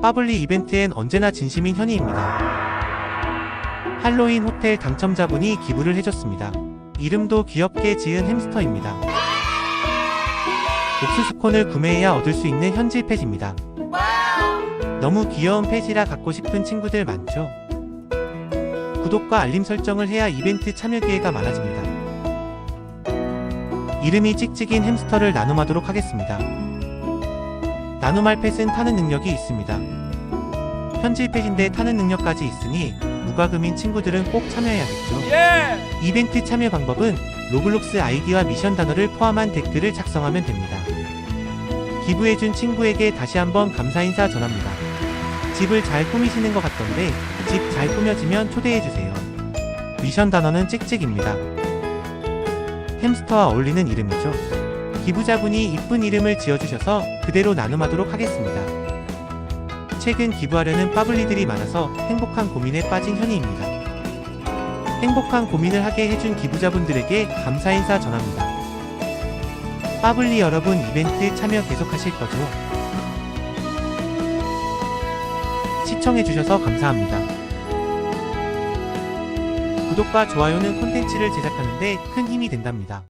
빠블리 이벤트엔 언제나 진심인 현이입니다. 할로윈 호텔 당첨자분이 기부를 해줬습니다. 이름도 귀엽게 지은 햄스터입니다. 옥수수콘을 구매해야 얻을 수 있는 현질 펫입니다. 너무 귀여운 펫이라 갖고 싶은 친구들 많죠? 구독과 알림 설정을 해야 이벤트 참여 기회가 많아집니다. 이름이 찍찍인 햄스터를 나눔하도록 하겠습니다. 나눔할 펫은 타는 능력이 있습니다. 현질 펫인데 타는 능력까지 있으니 무과금인 친구들은 꼭 참여해야겠죠. 예! 이벤트 참여 방법은 로블록스 아이디와 미션 단어를 포함한 댓글을 작성하면 됩니다. 기부해준 친구에게 다시 한번 감사 인사 전합니다. 집을 잘 꾸미시는 것 같던데 집 잘 꾸며지면 초대해주세요. 미션 단어는 찍찍입니다. 햄스터와 어울리는 이름이죠. 기부자분이 이쁜 이름을 지어주셔서 그대로 나눔하도록 하겠습니다. 최근 기부하려는 빠블리들이 많아서 행복한 고민에 빠진 현이입니다. 행복한 고민을 하게 해준 기부자분들에게 감사 인사 전합니다. 빠블리 여러분 이벤트 참여 계속하실 거죠? 시청해주셔서 감사합니다. 구독과 좋아요는 콘텐츠를 제작하는데 큰 힘이 된답니다.